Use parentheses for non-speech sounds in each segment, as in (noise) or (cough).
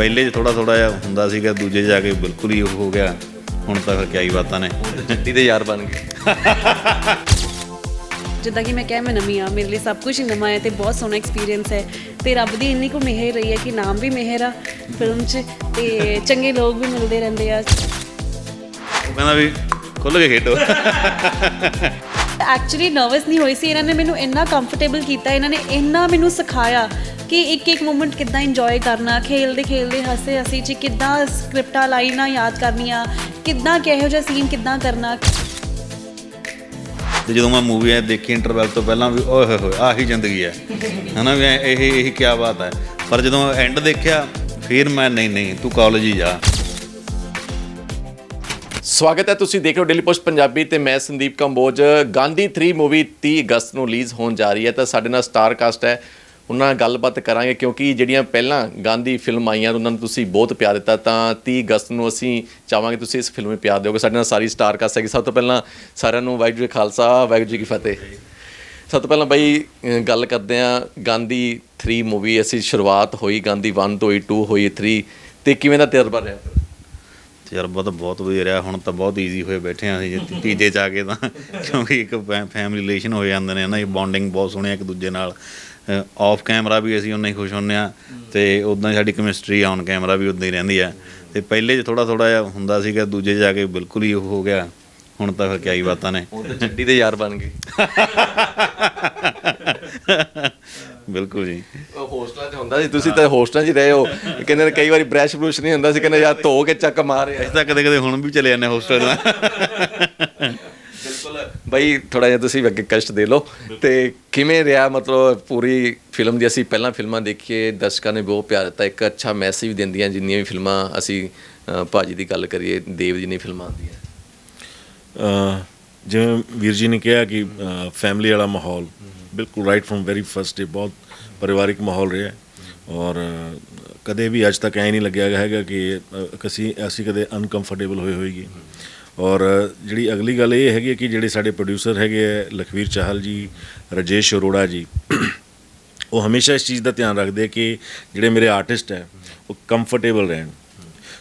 ਪਹਿਲੇ 'ਚ ਥੋੜਾ ਥੋੜਾ ਜਿਹਾ ਹੁੰਦਾ ਸੀਗਾ ਦੂਜੇ 'ਚ ਜਾ ਕੇ ਬਿਲਕੁਲ ਹੀ ਉਹ ਹੋ ਗਿਆ। ਹੁਣ ਤਾਂ ਫਿਰ ਕਿਆ ਹੀ ਬਾਤਾਂ ਨੇ। ਜੱਟੀ ਦੇ ਯਾਰ ਬਣ ਗਏ। (laughs) ਜਿੱਦਾਂ ਕਿ ਮੈਂ ਕਿਹਾ ਮੈਂ ਨਵੀਂ ਆ ਮੇਰੇ ਲਈ ਸਭ ਕੁਝ ਨਵਾਂ ਹੈ ਤੇ ਬਹੁਤ ਸੋਹਣਾ ਐਕਸਪੀਰੀਅੰਸ ਹੈ ਤੇ ਰੱਬ ਦੀ ਇੰਨੀ ਕੁ ਮਿਹਰ ਰਹੀ ਹੈ ਕਿ ਨਾਮ ਵੀ ਮਿਹਰ ਆ ਫਿਲਮ 'ਚ ਤੇ ਚੰਗੇ ਲੋਕ ਵੀ ਮਿਲਦੇ ਰਹਿੰਦੇ ਆ। ਉਹ ਕਹਿੰਦਾ ਵੀ ਖੁੱਲ ਕੇ ਖੇਡੋ। ਐਕਚੁਅਲੀ ਨਰਵਸ ਨਹੀਂ ਹੋਈ ਸੀ। ਇਹਨਾਂ ਨੇ ਮੈਨੂੰ ਇੰਨਾ ਕੰਫਰਟੇਬਲ ਕੀਤਾ ਇਹਨਾਂ ਨੇ ਇੰਨਾ ਮੈਨੂੰ ਸਿਖਾਇਆ ਕਿ ਇੱਕ ਇੱਕ ਮੂਮੈਂਟ ਕਿੱਦਾਂ ਇੰਜੋਏ ਕਰਨਾ ਖੇਲਦੇ ਖੇਲਦੇ ਹੱਸੇ ਹੱਸੀ ਚ ਕਿੱਦਾਂ ਸਕ੍ਰਿਪਟਾਂ ਲਾਈਨਾਂ ਯਾਦ ਕਰਨੀਆਂ ਕਿੱਦਾਂ ਕਿਹੋ ਜਿਹਾ ਸੀਨ ਕਿੱਦਾਂ ਕਰਨਾ। ਤੇ ਜਦੋਂ ਮੈਂ ਮੂਵੀ ਐ ਦੇਖੀ ਇੰਟਰਵੈਲ ਤੋਂ ਪਹਿਲਾਂ ਵੀ ਓਏ ਹੋਏ ਹੋਏ ਆਹੀ ਜ਼ਿੰਦਗੀ ਹੈ। ਹਨਾ ਵੀ ਐਂ ਇਹ ਇਹ ਕੀ ਬਾਤ ਹੈ। ਪਰ ਜਦੋਂ ਐਂਡ ਦੇਖਿਆ ਫਿਰ ਮੈਂ ਨਹੀਂ ਨਹੀਂ ਤੂੰ ਕਾਲਜ ਹੀ ਜਾ। ਸਵਾਗਤ ਹੈ ਤੁਸੀਂ ਦੇਖ ਰਹੇ ਹੋ ਡੇਲੀ ਪੋਸਟ ਪੰਜਾਬੀ ਤੇ ਮੈਂ ਸੰਦੀਪ ਕੰਬੋਜ। ਗਾਂਧੀ 3 ਮੂਵੀ 30 ਅਗਸਤ ਨੂੰ ਰਿਲੀਜ਼ ਹੋਣ ਜਾ ਰਹੀ ਹੈ ਤਾਂ ਸਾਡੇ ਨਾਲ ਸਟਾਰ ਕਾਸਟ ਹੈ ਉਹਨਾਂ ਨਾਲ ਗੱਲਬਾਤ ਕਰਾਂਗੇ ਕਿਉਂਕਿ ਜਿਹੜੀਆਂ ਪਹਿਲਾਂ ਗਾਂਧੀ ਫਿਲਮ ਆਈਆਂ ਉਹਨਾਂ ਨੂੰ ਤੁਸੀਂ ਬਹੁਤ ਪਿਆਰ ਦਿੱਤਾ ਤਾਂ 30 ਅਗਸਤ ਨੂੰ ਅਸੀਂ ਚਾਹਾਂਗੇ ਤੁਸੀਂ ਇਸ ਫਿਲਮ ਨੂੰ ਪਿਆਰ ਦਿਓਗੇ। ਸਾਡੇ ਨਾਲ ਸਾਰੀ ਸਟਾਰ ਕਾਸਟ ਹੈ ਸਭ ਤੋਂ ਪਹਿਲਾਂ ਸਾਰਿਆਂ ਨੂੰ ਵਾਹਿਗੁਰੂ ਜੀ ਖਾਲਸਾ ਵਾਹਿਗੁਰੂ ਜੀ ਕੀ ਫਤਿਹ। ਸਭ ਤੋਂ ਪਹਿਲਾਂ ਬਾਈ ਗੱਲ ਕਰਦੇ ਆ ਗਾਂਧੀ 3 ਮੂਵੀ। ਅਸੀਂ ਸ਼ੁਰੂਆਤ ਹੋਈ ਗਾਂਧੀ 1 ਤੋਂ ਹੋਈ 2 ਹੋਈ 3 ਤੇ ਕਿਵੇਂ ਦਾ ਤਜਰਬਾ ਰਿਹਾ? ਤਜਰਬਾ ਤਾਂ ਬਹੁਤ ਵਧੀਆ ਰਿਹਾ। ਹੁਣ ਤਾਂ ਬਹੁਤ ਈਜ਼ੀ ਹੋਏ ਬੈਠੇ ਆ ਅਸੀਂ। ਜੇ (laughs) ਤੀਜੇ ਚ ਆ ਕੇ ਤਾਂ ਕਿਉਂਕਿ ਇੱਕ ਫੈਮਿਲੀ ਰਿਲੇਸ਼ਨ ਹੋ ਜਾਂਦੇ ਨੇ ਨਾ ਇਹ ਬੌਂਡਿੰਗ ਬਹੁਤ ਸੋਹਣੀ ਇੱਕ ਦੂਜੇ ਨਾਲ। ਆਫ ਕੈਮਰਾ ਵੀ ਅਸੀਂ ਉਨਾ ਹੀ ਖੁਸ਼ ਹੁੰਨੇ ਆ ਤੇ ਉਦਾਂ ਹੀ ਸਾਡੀ ਕੈਮਿਸਟਰੀ ਔਨ ਕੈਮਰਾ ਵੀ ਉਦਾਂ ਹੀ ਰਹਿੰਦੀ ਆ ਤੇ ਪਹਿਲੇ 'ਚ ਥੋੜਾ ਥੋੜਾ ਜਿਹਾ ਹੁੰਦਾ ਸੀਗਾ ਦੂਜੇ 'ਚ ਜਾ ਕੇ ਬਿਲਕੁਲ ਹੀ ਉਹ ਹੋ ਗਿਆ। ਹੁਣ ਤਾਂ ਫਿਰ ਕਿਆ ਹੀ ਬਾਤਾਂ ਨੇ। ਹੁਣ ਤਾਂ ਜੱਟੀ ਦੇ ਯਾਰ ਬਣ ਗਏ। ਬਿਲਕੁਲ ਜੀ। ਹੋਸਟਲਾਂ 'ਚ ਹੁੰਦਾ ਸੀ ਤੁਸੀਂ ਤਾਂ ਹੋਸਟਲਾਂ 'ਚ ਹੀ ਰਹੇ ਹੋ। ਕਹਿੰਦੇ ਨੇ ਕਈ ਵਾਰੀ ਬ੍ਰੈਸ਼ ਬਰੂਸ਼ ਨਹੀਂ ਹੁੰਦਾ ਸੀ ਕਹਿੰਦੇ ਯਾਰ ਧੋ ਕੇ ਚੱਕ ਮਾਰ ਅਸੀਂ ਤਾਂ ਕਦੇ ਕਦੇ ਹੁਣ ਵੀ ਚਲੇ ਜਾਂਦੇ ਹੋਸਟਲ। ਦਾ ਬਈ ਥੋੜਾ ਜਿਹਾ ਤੁਸੀਂ ਅੱਗੇ ਕਸ਼ਟ ਦੇ ਲਓ ਤੇ ਕਿਵੇਂ ਰਿਹਾ ਮਤਲਬ ਪੂਰੀ ਫਿਲਮ ਦੀ ਅਸੀਂ ਪਹਿਲਾਂ ਫਿਲਮਾਂ ਦੇਖੀਏ ਦਰਸ਼ਕਾਂ ਨੇ ਬਹੁਤ ਪਿਆਰ ਦਿੱਤਾ ਇੱਕ ਅੱਛਾ ਮੈਸੇਜ ਦਿੰਦੀਆਂ ਜਿੰਨੀਆਂ ਵੀ ਫਿਲਮਾਂ ਅਸੀਂ ਭਾਜੀ ਦੀ ਗੱਲ ਕਰੀਏ ਦੇਵ ਜੀ ਦੀ ਫਿਲਮਾਂ ਆਉਂਦੀਆਂ। ਜਿਵੇਂ ਵੀਰ ਜੀ ਨੇ ਕਿਹਾ ਕਿ ਫੈਮਿਲੀ ਵਾਲਾ ਮਾਹੌਲ ਬਿਲਕੁਲ right from very first day ਬਹੁਤ ਪਰਿਵਾਰਿਕ ਮਾਹੌਲ ਰਿਹਾ। ਔਰ ਕਦੇ ਵੀ ਅੱਜ ਤੱਕ ਐ ਨਹੀਂ ਲੱਗਿਆ ਹੈਗਾ ਕਿ ਅਸੀਂ ਅਸੀਂ ਕਦੇ ਅਨਕੰਫਰਟੇਬਲ ਹੋਏ ਹੋਈਏ। ਔਰ ਜਿਹੜੀ ਅਗਲੀ ਗੱਲ ਇਹ ਹੈਗੀ ਹੈ ਕਿ ਜਿਹੜੇ ਸਾਡੇ ਪ੍ਰੋਡਿਊਸਰ ਹੈਗੇ ਹੈ, ਲਖਵੀਰ ਚਾਹਲ ਜੀ, ਰਜੇਸ਼ ਅਰੋੜਾ ਜੀ, ਉਹ ਹਮੇਸ਼ਾ ਇਸ ਚੀਜ਼ ਦਾ ਧਿਆਨ ਰੱਖਦੇ ਕਿ ਜਿਹੜੇ ਮੇਰੇ ਆਰਟਿਸਟ ਹੈ, ਉਹ ਕੰਫਰਟੇਬਲ ਰਹਿਣ।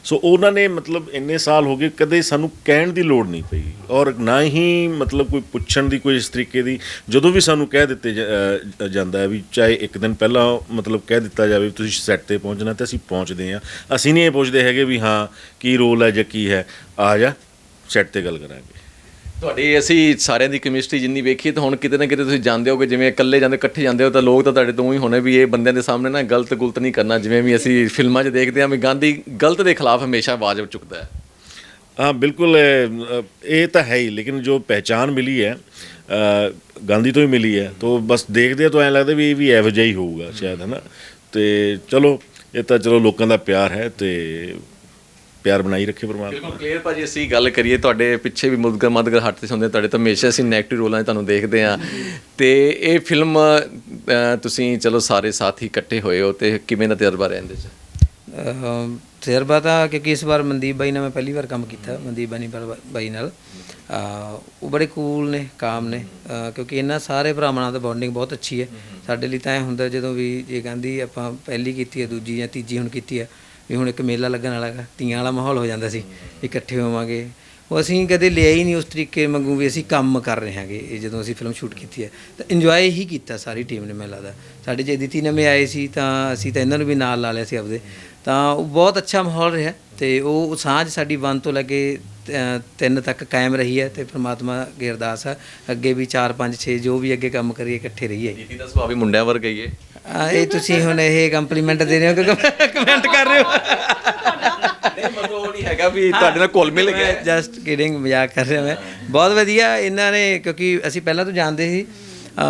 ਸੋ ਉਹਨਾਂ ਨੇ ਮਤਲਬ ਇੰਨੇ ਸਾਲ ਹੋ ਗਏ, ਕਦੇ ਸਾਨੂੰ ਕਹਿਣ ਦੀ ਲੋੜ ਨਹੀਂ ਪਈ। ਔਰ ਨਾ ਹੀ ਮਤਲਬ ਕੋਈ ਪੁੱਛਣ ਦੀ, ਕੋਈ ਇਸ ਤਰੀਕੇ ਦੀ, ਜਦੋਂ ਵੀ ਸਾਨੂੰ ਕਹਿ ਦਿੱਤੇ ਜਾ- ਜਾਂਦਾ ਹੈ ਵੀ ਚਾਹੇ ਇੱਕ ਦਿਨ ਪਹਿਲਾਂ ਮਤਲਬ ਕਹਿ ਦਿੱਤਾ ਜਾਵੇ ਵੀ ਤੁਸੀਂ ਸੈੱਟ ਤੇ ਪਹੁੰਚਣਾ ਤੇ ਅਸੀਂ ਪਹੁੰਚਦੇ ਹਾਂ। ਅਸੀਂ ਨਹੀਂ ਇਹ ਪੁੱਛਦੇ ਹੈਗੇ ਵੀ ਹਾਂ, ਕੀ ਰੋਲ ਹੈ ਜਾਂ ਕੀ ਹੈ। ਆ ਜਾ। ਸੈੱਟ ਤੇ ਗੱਲ ਕਰਾਂਗੇ। ਤੁਹਾਡੀ ਅਸੀਂ ਸਾਰਿਆਂ ਦੀ ਕੈਮਿਸਟਰੀ ਜਿੰਨੀ ਵੇਖੀ, ਤਾਂ ਹੁਣ ਕਿਤੇ ਨਾ ਕਿਤੇ ਤੁਸੀਂ ਜਾਣਦੇ ਹੋਗੇ, ਜਿਵੇਂ ਇਕੱਲੇ ਜਾਂਦੇ, ਇਕੱਠੇ ਜਾਂਦੇ ਹੋ, ਤਾਂ ਲੋਕ ਤਾਂ ਤੁਹਾਡੇ ਤੋਂ ਹੀ ਹੋਣੇ ਵੀ ਇਹ ਬੰਦਿਆਂ ਦੇ ਸਾਹਮਣੇ ਨਾ ਗਲਤ ਗੁਲਤ ਨਹੀਂ ਕਰਨਾ, ਜਿਵੇਂ ਵੀ ਅਸੀਂ ਫਿਲਮਾਂ 'ਚ ਦੇਖਦੇ ਹਾਂ ਵੀ ਗਾਂਧੀ ਗਲਤ ਦੇ ਖਿਲਾਫ ਹਮੇਸ਼ਾ ਆਵਾਜ਼ ਚੁੱਕਦਾ ਹੈ। ਹਾਂ, ਬਿਲਕੁਲ ਇਹ ਤਾਂ ਹੈ ਹੀ, ਲੇਕਿਨ ਜੋ ਪਹਿਚਾਨ ਮਿਲੀ ਹੈ ਗਾਂਧੀ ਤੋਂ ਹੀ ਮਿਲੀ ਹੈ, ਤੋਂ ਬਸ ਦੇਖਦੇ ਆ, ਤਾਂ ਐਂ ਲੱਗਦਾ ਵੀ ਇਹ ਵੀ ਐਵਜ ਹੀ ਹੋਊਗਾ, ਸ਼ਾਇਦ, ਹੈ ਨਾ? ਤੇ ਚਲੋ, ਇਹ ਤਾਂ ਚਲੋ ਲੋਕਾਂ ਦਾ ਪਿਆਰ ਹੈ, ਤੇ ਪਿਆਰ ਬਣਾਈ ਰੱਖੇ ਪਰਮਾਤਮਾ। ਬਿਲਕੁਲ ਕਲੀਅਰ ਭਾਜੀ ਅਸੀਂ ਗੱਲ ਕਰੀਏ ਤੁਹਾਡੇ ਪਿੱਛੇ ਵੀ ਮੁਦਗਰ ਮਦਗਰ ਹੱਟ ਤੇ ਹੁੰਦੇ ਤੁਹਾਡੇ ਤਾਂ ਹਮੇਸ਼ਾ ਅਸੀਂ ਨੈਗੇਟਿਵ ਰੋਲਾਂ 'ਚ ਤੁਹਾਨੂੰ ਦੇਖਦੇ ਆ। ਤੇ ਇਹ ਫਿਲਮ ਤੁਸੀਂ ਚਲੋ ਸਾਰੇ ਸਾਥੀ ਇਕੱਠੇ ਹੋਏ ਹੋ ਤੇ ਕਿਵੇਂ ਦਾ ਤਜਰਬਾ ਰਿਹਾ ਇਹਦੇ 'ਚ ਤਜਰਬਾ ਤਾਂ ਕਿਉਂਕਿ ਇਸ ਵਾਰ ਮਨਦੀਪ ਬਾਈ ਨਾਲ ਮੈਂ ਪਹਿਲੀ ਵਾਰ ਕੰਮ ਕੀਤਾ ਮਨਦੀਪ ਬਾਈ ਨਾਲ ਬਾਈ ਨਾਲ। ਅਹ ਉਹ ਬੜੇ ਕੂਲ ਨੇ ਕਾਮ ਨੇ। ਕਿਉਂਕਿ ਇਹਨਾਂ ਸਾਰੇ ਭਰਾਵਾਂ ਨਾਲ ਤਾਂ ਬੌਂਡਿੰਗ ਬਹੁਤ ਅੱਛੀ ਹੈ। ਸਾਡੇ ਲਈ ਤਾਂ ਇਹ ਹੁੰਦਾ ਜਦੋਂ ਵੀ ਜੇ ਕਹਿੰਦੀ ਆਪਾਂ ਪਹਿਲੀ ਕੀਤੀ ਹੈ ਦੂਜੀ ਜਾਂ ਤੀਜੀ ਹੁਣ ਕੀਤੀ ਹੈ ਵੀ ਹੁਣ ਇੱਕ ਮੇਲਾ ਲੱਗਣ ਵਾਲਾ ਹੈਗਾ ਤੀਆਂ ਵਾਲਾ ਮਾਹੌਲ ਹੋ ਜਾਂਦਾ ਸੀ, ਇਕੱਠੇ ਹੋਵਾਂਗੇ। ਉਹ ਅਸੀਂ ਕਦੇ ਲਿਆ ਹੀ ਨਹੀਂ ਉਸ ਤਰੀਕੇ ਵਾਂਗੂ ਵੀ ਅਸੀਂ ਕੰਮ ਕਰ ਰਹੇ ਹਾਂਗੇ, ਇਹ ਜਦੋਂ ਅਸੀਂ ਫਿਲਮ ਸ਼ੂਟ ਕੀਤੀ ਹੈ। ਤਾਂ ਇੰਜੋਏ ਹੀ ਕੀਤਾ ਸਾਰੀ ਟੀਮ ਨੇ ਮੈਨੂੰ ਲੱਗਦਾ ਸਾਡੇ ਜੇ ਅਦਿਤੀ ਨਵੇਂ ਆਏ ਸੀ, ਤਾਂ ਅਸੀਂ ਤਾਂ ਇਹਨਾਂ ਨੂੰ ਵੀ ਨਾਲ ਲਾ ਲਿਆ ਸੀ ਆਪਦੇ। ਤਾਂ ਉਹ ਬਹੁਤ ਅੱਛਾ ਮਾਹੌਲ ਰਿਹਾ ਤੇ ਉਹ ਸਾਂਝ ਸਾਡੀ 1 ਤੋਂ ਲੈ ਕੇ 3 ਤੱਕ ਕਾਇਮ ਰਹੀ ਹੈ ਤੇ ਪ੍ਰਮਾਤਮਾ ਅੱਗੇ ਅਰਦਾਸ ਹੈ ਅੱਗੇ ਵੀ 4 5 6 ਜੋ ਵੀ ਅੱਗੇ ਕੰਮ ਕਰੀਏ, ਇਕੱਠੇ ਰਹੀਏ। ਦੀਦੀ ਦਾ ਸੁਭਾਅ ਵੀ ਮੁੰਡਿਆਂ ਵਰਗਾ ਹੀ ਹੈ। ਆ, ਇਹ ਤੁਸੀਂ ਹੁਣ ਇਹ ਕੰਪਲੀਮੈਂਟ ਦੇ ਰਹੇ ਹੋ ਕਿ ਕਮੈਂਟ ਕਰ ਰਹੇ ਹੋ? ਨਹੀਂ ਮਤਲਬ ਉਹ ਨਹੀਂ ਹੈਗਾ ਵੀ ਤੁਹਾਡੇ ਨਾਲ ਘੁਲ ਮਿਲ ਗਿਆ। ਜਸਟ ਕਿਡਿੰਗ ਮਜ਼ਾਕ ਕਰ ਰਿਹਾ ਮੈਂ। ਬਹੁਤ ਵਧੀਆ ਇਹਨਾਂ ਨੇ ਕਿਉਂਕਿ ਅਸੀਂ ਪਹਿਲਾਂ ਤੋਂ ਜਾਣਦੇ ਸੀ।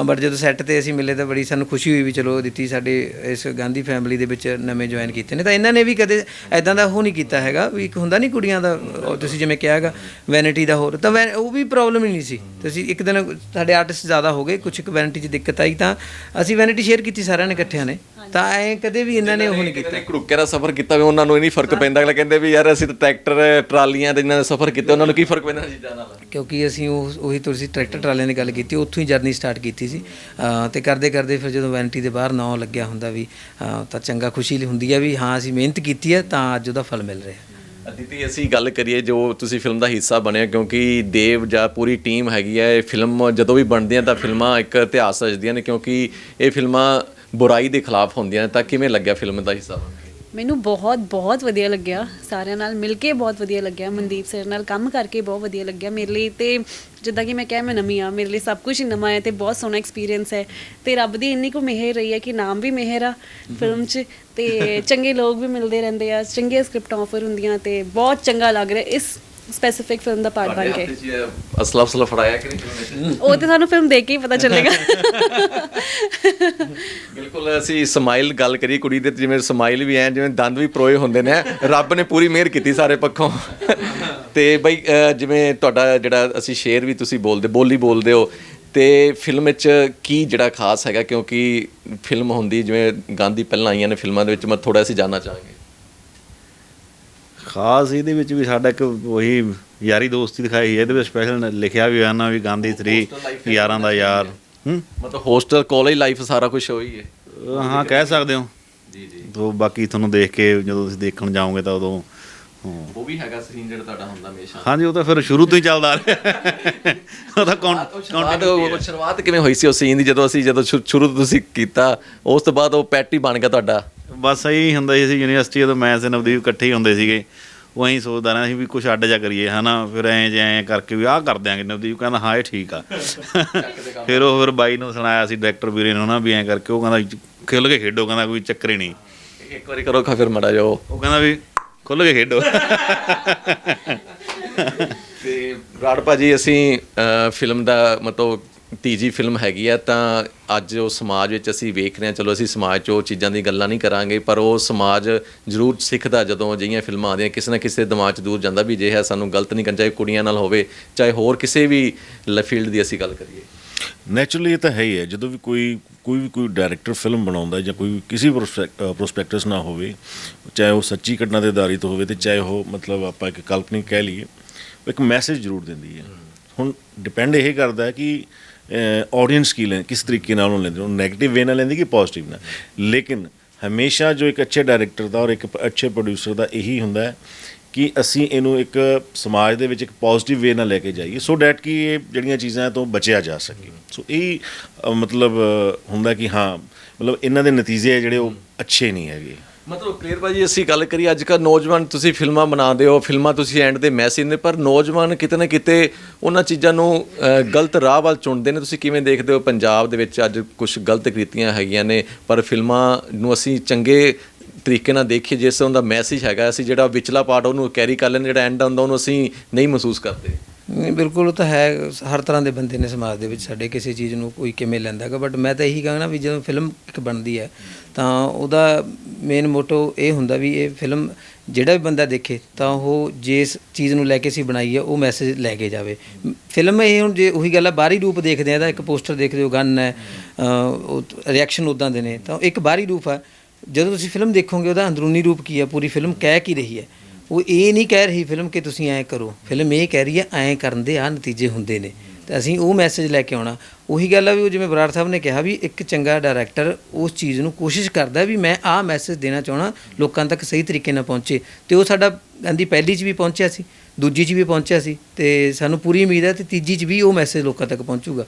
ਬਟ ਜਦੋਂ ਸੈੱਟ ਤੇ ਅਸੀਂ ਮਿਲੇ ਤਾਂ ਬੜੀ ਸਾਨੂੰ ਖੁਸ਼ੀ ਹੋਈ ਵੀ ਚਲੋ ਦਿੱਤੀ ਸਾਡੇ ਇਸ ਗਾਂਧੀ ਫੈਮਿਲੀ ਦੇ ਵਿੱਚ ਨਵੇਂ ਜੁਆਇਨ ਕੀਤੇ ਨੇ। ਤਾਂ ਇਹਨਾਂ ਨੇ ਵੀ ਕਦੇ ਐਦਾਂ ਦਾ ਉਹ ਨਹੀਂ ਕੀਤਾ ਹੈਗਾ ਵੀ ਇੱਕ ਹੁੰਦਾ ਨਹੀਂ ਕੁੜੀਆਂ ਦਾ ਤੁਸੀਂ ਜਿਵੇਂ ਕਿਹਾ ਹੈਗਾ ਵੈਨਿਟੀ ਦਾ ਹੋਰ। ਤਾਂ ਵੈ- ਉਹ ਵੀ ਪ੍ਰੋਬਲਮ ਹੀ ਨਹੀਂ ਸੀ। ਤੁਸੀਂ ਇੱਕ ਦਿਨ ਸਾਡੇ ਆਰਟਿਸਟ ਜ਼ਿਆਦਾ ਹੋ ਗਏ ਕੁਝ ਇੱਕ ਵੈਨਿਟੀ 'ਚ ਦਿੱਕਤ ਆਈ ਤਾਂ ਅਸੀਂ ਵੈਨਿਟੀ ਸ਼ੇਅਰ ਕੀਤੀ ਸਾਰਿਆਂ ਨੇ ਇਕੱਠਿਆਂ ਨੇ। ਤਾਂ ਐ ਕਦੇ ਵੀ ਇਹਨਾਂ ਨੇ ਉਹ ਨਹੀਂ ਕੀਤਾ। ਘੜੂਕੇ ਦਾ ਸਫ਼ਰ ਕੀਤਾ ਵੀ ਉਹਨਾਂ ਨੂੰ ਇਹ ਨਹੀਂ ਫ਼ਰਕ ਪੈਂਦਾ ਅਗਲਾ ਕਹਿੰਦੇ ਵੀ ਯਾਰ ਅਸੀਂ ਤਾਂ ਟਰੈਕਟਰ ਟਰਾਲੀਆਂ ਦੇ ਨਾਲ ਸਫ਼ਰ ਕੀਤੇ ਉਹਨਾਂ ਨੂੰ ਕੀ ਫ਼ਰਕ ਪੈਂਦਾ ਚੀਜ਼ਾਂ ਨਾਲ? ਕਿਉਂਕਿ ਅਸੀਂ ਉਹ ਉਹੀ ਤੁਸੀਂ ਟਰੈਕਟਰ ਟਰਾਲਿਆਂ ਦੀ ਗੱਲ ਕੀਤੀ ਉੱਥੋਂ ਹੀ ਜਰਨੀ ਸਟਾਰਟ ਕੀਤੀ ਸੀ। ਤੇ ਕਰਦੇ ਕਰਦੇ ਫਿਰ ਜਦੋਂ ਵੈਨਟੀ ਦੇ ਬਾਹਰ ਨਾਂ ਲੱਗਿਆ ਹੁੰਦਾ ਵੀ ਤਾਂ ਚੰਗਾ ਖੁਸ਼ੀ ਹੁੰਦੀ ਹੈ ਵੀ ਹਾਂ ਅਸੀਂ ਮਿਹਨਤ ਕੀਤੀ ਹੈ ਤਾਂ ਅੱਜ ਉਹਦਾ ਫਲ ਮਿਲ ਰਿਹਾ। ਅਦਿਤੀ ਅਸੀਂ ਗੱਲ ਕਰੀਏ ਜੋ ਤੁਸੀਂ ਫਿਲਮ ਦਾ ਹਿੱਸਾ ਬਣੇ ਹੋ ਕਿਉਂਕਿ ਦੇਵ ਜਾਂ ਪੂਰੀ ਟੀਮ ਹੈਗੀ ਹੈ ਇਹ ਫਿਲਮ ਜਦੋਂ ਵੀ ਬਣਦੀਆਂ ਤਾਂ ਫਿਲਮਾਂ ਇੱਕ ਇਤਿਹਾਸ ਰਚਦੀਆਂ ਨੇ ਕਿਉਂਕਿ ਇਹ ਫਿਲਮਾਂ ਬੁਰਾਈ ਦੇ ਖਿਲਾਫ ਹੁੰਦੀਆਂ ਨੇ, ਤਾਂ ਕਿਵੇਂ ਲੱਗਿਆ ਫਿਲਮ ਦਾ ਹਿੱਸਾ ਬਣ ਕੇ? ਮੈਨੂੰ ਬਹੁਤ ਬਹੁਤ ਵਧੀਆ ਲੱਗਿਆ। ਸਾਰਿਆਂ ਨਾਲ ਮਿਲ ਕੇ ਬਹੁਤ ਵਧੀਆ ਲੱਗਿਆ। ਮਨਦੀਪ ਸਰ ਨਾਲ ਕੰਮ ਕਰਕੇ ਬਹੁਤ ਵਧੀਆ ਲੱਗਿਆ। ਮੇਰੇ ਲਈ ਤੇ ਜਿੱਦਾਂ ਕਿ ਮੈਂ ਕਿਹਾ, ਮੈਂ ਨਵੀਂ ਆ ਮੇਰੇ ਲਈ ਸਭ ਕੁਝ ਹੀ ਨਵਾਂ ਹੈ ਤੇ ਬਹੁਤ ਸੋਹਣਾ ਐਕਸਪੀਰੀਅੰਸ ਹੈ। ਤੇ ਰੱਬ ਦੀ ਇੰਨੀ ਕੁ ਮਿਹਰ ਰਹੀ ਹੈ ਕਿ ਨਾਮ ਵੀ ਮਿਹਰ ਆ ਫਿਲਮ 'ਚ ਤੇ ਚੰਗੇ ਲੋਕ ਵੀ ਮਿਲਦੇ ਰਹਿੰਦੇ ਆ। ਚੰਗੀਆਂ ਸਕ੍ਰਿਪਟ ਆਫਰ ਹੁੰਦੀਆਂ ਤੇ ਬਹੁਤ ਚੰਗਾ ਲੱਗ ਰਿਹਾ। ਇਸ ਸਪੈਸੀਫਿਕ ਫਿਲਮ ਦਾ ਪਾਰਟ ਬਣ ਕੇ। ਅਸਲਾ ਅਸਲਾ ਫੜਾਇਆ ਕਿ ਨਹੀਂ ਉਹ ਤੇ ਸਾਨੂੰ ਫਿਲਮ ਦੇਖ ਕੇ ਹੀ ਪਤਾ ਚੱਲੇਗਾ। ਬਿਲਕੁਲ ਅਸੀਂ ਸਮਾਈਲ ਗੱਲ ਕਰੀ ਕੁੜੀ ਦੇ ਜਿਵੇਂ ਸਮਾਈਲ ਵੀ ਐ ਜਿਵੇਂ ਦੰਦ ਵੀ ਪਰੋਏ ਹੁੰਦੇ ਨੇ ਰੱਬ ਨੇ ਪੂਰੀ ਮਿਹਰ ਕੀਤੀ ਸਾਰੇ ਪੱਖੋਂ। ਤੇ ਬਈ ਜਿਵੇਂ ਤੁਹਾਡਾ ਜਿਹੜਾ ਅਸੀਂ ਸ਼ੇਰ ਵੀ ਤੁਸੀਂ ਬੋਲਦੇ ਬੋਲੀ ਬੋਲਦੇ ਹੋ ਤੇ ਫਿਲਮ ਵਿੱਚ ਕੀ ਜਿਹੜਾ ਖਾਸ ਹੈਗਾ? ਕਿਉਂਕਿ ਫਿਲਮ ਹੁੰਦੀ ਜਿਵੇਂ ਗਾਂਧੀ ਪਹਿਲਾਂ ਆਈਆਂ ਨੇ ਫਿਲਮਾਂ ਦੇ ਵਿੱਚ ਮੈਂ ਥੋੜਾ ਅਸੀਂ ਜਾਨਣਾ ਚਾਹਾਂਗੇ। ਖਾਸ ਇਹਦੇ ਵਿੱਚ ਵੀ ਸਾਡਾ ਇੱਕ ਉਹੀ ਯਾਰੀ ਦੋਸਤੀ ਦਿਖਾਈ ਹੈ। ਇਹਦੇ ਵਿੱਚ ਸਪੈਸ਼ਲ ਲਿਖਿਆ ਵੀ ਹੋਇਆ ਨਾ ਵੀ ਗਾਂਧੀ 3 ਯਾਰਾਂ ਦਾ ਯਾਰ। ਹੂੰ? ਮਤਲਬ ਹੋਸਟਲ ਕਾਲਜ ਲਾਈਫ ਸਾਰਾ ਕੁਝ ਹੋਈ ਹੈ। ਹਾਂ ਕਹਿ ਸਕਦੇ ਹੋ। ਜੀ ਜੀ। ਤੋਂ ਬਾਕੀ ਤੁਹਾਨੂੰ ਦੇਖ ਕੇ ਜਦੋਂ ਤੁਸੀਂ ਦੇਖਣ ਜਾਓਗੇ ਤਾਂ ਉਦੋਂ। ਉਹ ਵੀ ਹੈਗਾ ਸੀਨ ਜਿਹੜਾ ਤੁਹਾਡਾ ਹੁੰਦਾ ਹਮੇਸ਼ਾ। ਹਾਂਜੀ ਉਹ ਤਾਂ ਫਿਰ ਸ਼ੁਰੂ ਤੋਂ ਹੀ ਚੱਲਦਾ ਆ ਰਿਹਾ। ਉਹ ਤਾਂ ਕੌਣ ਸ਼ੁਰੂਆਤ ਉਹ ਸ਼ੁਰੂਆਤ ਕਿਵੇਂ ਹੋਈ ਸੀ ਉਸ ਸੀਨ ਦੀ? ਜਦੋਂ ਅਸੀਂ ਜਦੋਂ ਸ਼ੁਰੂ ਤੋਂ ਤੁਸੀਂ ਕੀਤਾ ਉਸ ਤੋਂ ਬਾਅਦ ਉਹ ਪੈਟ ਹੀ ਬਣ ਗਿਆ ਤੁਹਾਡਾ। ਬਸ ਇਹੀ ਹੁੰਦਾ ਸੀ ਅਸੀਂ ਯੂਨੀਵਰਸਿਟੀ ਜਦੋਂ ਮੈਂ ਤੇ ਨਵਦੀਪ ਇਕੱਠੇ ਹੀ ਹੁੰਦੇ ਸੀਗੇ। ਉਹ ਐਂ ਸੋਚਦਾ ਰਹਿੰਦਾ ਸੀ ਵੀ ਕੁਝ ਅੱਡ ਜਾ ਕਰੀਏ ਹਨਾ? ਫਿਰ ਐਂ ਜੇ ਐਂ ਕਰਕੇ ਵੀ ਆਹ ਕਰ ਦਿਆਂਗੇ ਨਵਦੀਪ ਕਹਿੰਦਾ ਹਾਂ ਇਹ ਠੀਕ ਆ। ਫਿਰ ਉਹ ਫਿਰ ਬਾਈ ਨੂੰ ਸੁਣਾਇਆ ਸੀ ਡਾਇਰੈਕਟਰ ਵੀਰੇ ਨੂੰ ਨਾ ਵੀ ਐਂ ਕਰਕੇ ਉਹ ਕਹਿੰਦਾ ਖੁੱਲ ਕੇ ਖੇਡੋ ਕਹਿੰਦਾ ਕੋਈ ਚੱਕਰ ਹੀ ਨਹੀਂ। ਇੱਕ ਵਾਰੀ ਕਰੋ ਖਾ ਫਿਰ ਮੜਾ ਜਾਓ ਉਹ। ਕਹਿੰਦਾ ਵੀ ਖੁੱਲ ਕੇ ਖੇਡੋ। ਤੇ ਰਾੜ ਭਾਜੀ ਅਸੀਂ ਫਿਲਮ ਦਾ ਮਤਲਬ ਤੀਜੀ ਫਿਲਮ ਹੈਗੀ ਆ ਤਾਂ ਅੱਜ ਉਹ ਸਮਾਜ ਵਿੱਚ ਅਸੀਂ ਵੇਖ ਰਹੇ ਹਾਂ ਚਲੋ ਅਸੀਂ ਸਮਾਜ 'ਚ ਉਹ ਚੀਜ਼ਾਂ ਦੀ ਗੱਲਾਂ ਨਹੀਂ ਕਰਾਂਗੇ ਪਰ ਉਹ ਸਮਾਜ ਜ਼ਰੂਰ ਸਿੱਖਦਾ ਜਦੋਂ ਅਜਿਹੀਆਂ ਫਿਲਮਾਂ ਆਉਂਦੀਆਂ ਕਿਸੇ ਨਾ ਕਿਸੇ ਦਿਮਾਗ 'ਚ ਦੂਰ ਜਾਂਦਾ ਵੀ ਜੇ ਹੈ ਸਾਨੂੰ ਗਲਤ ਨਹੀਂ ਕਰਨਾ ਚਾਹੇ ਕੁੜੀਆਂ ਨਾਲ ਹੋਵੇ ਚਾਹੇ ਹੋਰ ਕਿਸੇ ਵੀ ਫੀਲਡ ਦੀ ਅਸੀਂ ਗੱਲ ਕਰੀਏ। ਨੈਚੁਰਲੀ ਇਹ ਤਾਂ ਹੈ ਹੀ ਹੈ ਜਦੋਂ ਵੀ ਕੋਈ ਕੋਈ ਵੀ ਕੋਈ ਡਾਇਰੈਕਟਰ ਫਿਲਮ ਬਣਾਉਂਦਾ ਜਾਂ ਕੋਈ ਕਿਸੇ ਪ੍ਰੋਸਪੈਕਟਸ ਨਾ ਹੋਵੇ ਚਾਹੇ ਉਹ ਸੱਚੀ ਘਟਨਾ ਤੇ ਆਧਾਰਿਤ ਹੋਵੇ ਤੇ ਚਾਹੇ ਉਹ ਮਤਲਬ ਆਪਾਂ ਇੱਕ ਕਾਲਪਨਿਕ ਕਹਿ ਲਈਏ ਇੱਕ ਮੈਸੇਜ ਜ਼ਰੂਰ ਦਿੰਦੀ ਹੈ। ਹੁਣ ਡਿਪੈਂਡ ਇਹ ਕਰਦਾ ਹੈ ਕਿ ਆਡੀਅנס ਕੀ ਲੈ ਕਿਸ ਤਰੀਕੇ ਨਾਲ ਉਹਨੂੰ ਲੈਂਦੇ? ਉਹ ਨੈਗੇਟਿਵ ਵੇ ਨਾਲ ਲੈਂਦੇ ਕਿ ਪੋਜ਼ਿਟਿਵ ਨਾਲ? ਲੇਕਿਨ ਹਮੇਸ਼ਾ ਜੋ ਇੱਕ ਅੱਛੇ ਡਾਇਰੈਕਟਰ ਦਾ ਔਰ ਇੱਕ ਅੱਛੇ ਪ੍ਰੋਡਿਊਸਰ ਦਾ ਇਹੀ ਹੁੰਦਾ ਹੈ ਕਿ ਅਸੀਂ ਇਹਨੂੰ ਇੱਕ ਸਮਾਜ ਦੇ ਵਿੱਚ ਇੱਕ ਪੋਜ਼ਿਟਿਵ ਵੇ ਨਾਲ ਲੈ ਕੇ ਜਾਈਏ ਸੋ ਡੈਟ ਕਿ ਇਹ ਜਿਹੜੀਆਂ ਚੀਜ਼ਾਂ ਤੋਂ ਬਚਿਆ ਜਾ ਸਕੇ। ਸੋ ਇਹ ਮਤਲਬ ਹੁੰਦਾ ਕਿ ਹਾਂ, ਮਤਲਬ ਇਹਨਾਂ ਦੇ ਨਤੀਜੇ ਜਿਹੜੇ ਉਹ ਅੱਛੇ ਨਹੀਂ ਹੈਗੇ। ਮਤਲਬ ਕਲੀਅਰ ਭਾਜੀ ਅਸੀਂ ਗੱਲ ਕਰੀਏ ਅੱਜ ਕੱਲ੍ਹ ਨੌਜਵਾਨ ਤੁਸੀਂ ਫਿਲਮਾਂ ਬਣਾਉਂਦੇ ਹੋ ਫਿਲਮਾਂ ਤੁਸੀਂ ਐਂਡ ਦੇ ਮੈਸੇਜ ਨੇ ਪਰ ਨੌਜਵਾਨ ਕਿਤੇ ਨਾ ਕਿਤੇ ਉਹਨਾਂ ਚੀਜ਼ਾਂ ਨੂੰ ਅਹ, ਗਲਤ ਰਾਹ ਵੱਲ ਚੁਣਦੇ ਨੇ। ਤੁਸੀਂ ਕਿਵੇਂ ਦੇਖਦੇ ਹੋ ਪੰਜਾਬ ਦੇ ਵਿੱਚ ਅੱਜ ਕੁਝ ਗਲਤ ਕ੍ਰਿਤੀਆਂ ਹੈਗੀਆਂ ਨੇ ਪਰ ਫਿਲਮਾਂ ਨੂੰ ਅਸੀਂ ਚੰਗੇ ਤਰੀਕੇ ਨਾਲ ਦੇਖੀਏ ਜਿਸ ਤਰ੍ਹਾਂ ਦਾ ਮੈਸੇਜ ਹੈਗਾ ਅਸੀਂ ਜਿਹੜਾ ਵਿਚਲਾ ਪਾਰਟ ਉਹਨੂੰ ਕੈਰੀ ਕਰ ਲੈਂਦੇ ਜਿਹੜਾ ਐਂਡ ਹੁੰਦਾ ਉਹਨੂੰ ਅਸੀਂ ਨਹੀਂ ਮਹਿਸੂਸ ਕਰਦੇ। ਨਹੀਂ, ਬਿਲਕੁਲ ਉਹ ਤਾਂ ਹੈ, ਹਰ ਤਰ੍ਹਾਂ ਦੇ ਬੰਦੇ ਨੇ ਸਮਾਜ ਦੇ ਵਿੱਚ ਸਾਡੇ ਕਿਸੇ ਚੀਜ਼ ਨੂੰ ਕੋਈ ਕਿਵੇਂ ਲੈਂਦਾ ਹੈਗਾ ਬਟ ਮੈਂ ਤਾਂ ਇਹੀ ਕਹਾਂਗਾ ਵੀ ਜਦੋਂ ਫਿਲਮ ਇੱਕ ਬਣਦੀ ਹੈ, ਤਾਂ ਉਹਦਾ ਮੇਨ ਮੋਟੋ ਇਹ ਹੁੰਦਾ ਵੀ ਇਹ ਫਿਲਮ ਜਿਹੜਾ ਵੀ ਬੰਦਾ ਦੇਖੇ, ਤਾਂ ਉਹ ਜਿਸ ਚੀਜ਼ ਨੂੰ ਲੈ ਕੇ ਅਸੀਂ ਬਣਾਈ ਹੈ, ਉਹ ਮੈਸੇਜ ਲੈ ਕੇ ਜਾਵੇ। ਫਿਲਮ ਇਹ ਹੁਣ ਜੇ ਉਹੀ ਗੱਲ ਆ, ਬਾਹਰੀ ਰੂਪ ਦੇਖਦੇ ਆ ਇਹਦਾ ਇੱਕ ਪੋਸਟਰ ਦੇਖਦੇ ਹੋ ਗਨ ਹੈ ਰਿਐਕਸ਼ਨ ਉਦਾਂ ਦੇ ਨੇ, ਤਾਂ ਇੱਕ ਬਾਹਰੀ ਰੂਪ ਹੈ ਜਦੋਂ ਤੁਸੀਂ ਫਿਲਮ ਦੇਖੋਗੇ, ਉਹਦਾ ਅੰਦਰੂਨੀ ਰੂਪ ਕੀ ਹੈ ਪੂਰੀ ਫਿਲਮ ਕਹਿ ਕੀ ਰਹੀ ਹੈ? ਉਹ ਇਹ ਨਹੀਂ ਕਹਿ ਰਹੀ ਫਿਲਮ ਕਿ ਤੁਸੀਂ ਐਂ ਕਰੋ। ਫਿਲਮ ਇਹ ਕਹਿ ਰਹੀ ਹੈ, ਐਂ ਕਰਨ ਦੇ ਆ ਨਤੀਜੇ ਹੁੰਦੇ ਨੇ। ਤੇ ਅਸੀਂ ਉਹ ਮੈਸੇਜ ਲੈ ਕੇ ਆਉਣਾ। ਉਹੀ ਗੱਲ ਆ ਵੀ ਉਹ ਜਿਵੇਂ ਬਰਾੜ ਸਾਹਿਬ ਨੇ ਕਿਹਾ ਵੀ ਇੱਕ ਚੰਗਾ ਡਾਇਰੈਕਟਰ ਉਸ ਚੀਜ਼ ਨੂੰ ਕੋਸ਼ਿਸ਼ ਕਰਦਾ ਵੀ ਮੈਂ ਆਹ ਮੈਸੇਜ ਦੇਣਾ ਚਾਹਣਾ ਲੋਕਾਂ ਤੱਕ ਸਹੀ ਤਰੀਕੇ ਨਾਲ ਪਹੁੰਚੇ। ਤੇ ਉਹ ਸਾਡਾ, ਕਹਿੰਦੀ ਪਹਿਲੀ 'ਚ ਵੀ ਪਹੁੰਚਿਆ ਸੀ, ਦੂਜੀ 'ਚ ਵੀ ਪਹੁੰਚਿਆ ਸੀ। ਤੇ ਸਾਨੂੰ ਪੂਰੀ ਉਮੀਦ ਹੈ ਤੇ ਤੀਜੀ 'ਚ ਵੀ ਉਹ ਮੈਸੇਜ ਲੋਕਾਂ ਤੱਕ ਪਹੁੰਚੂਗਾ।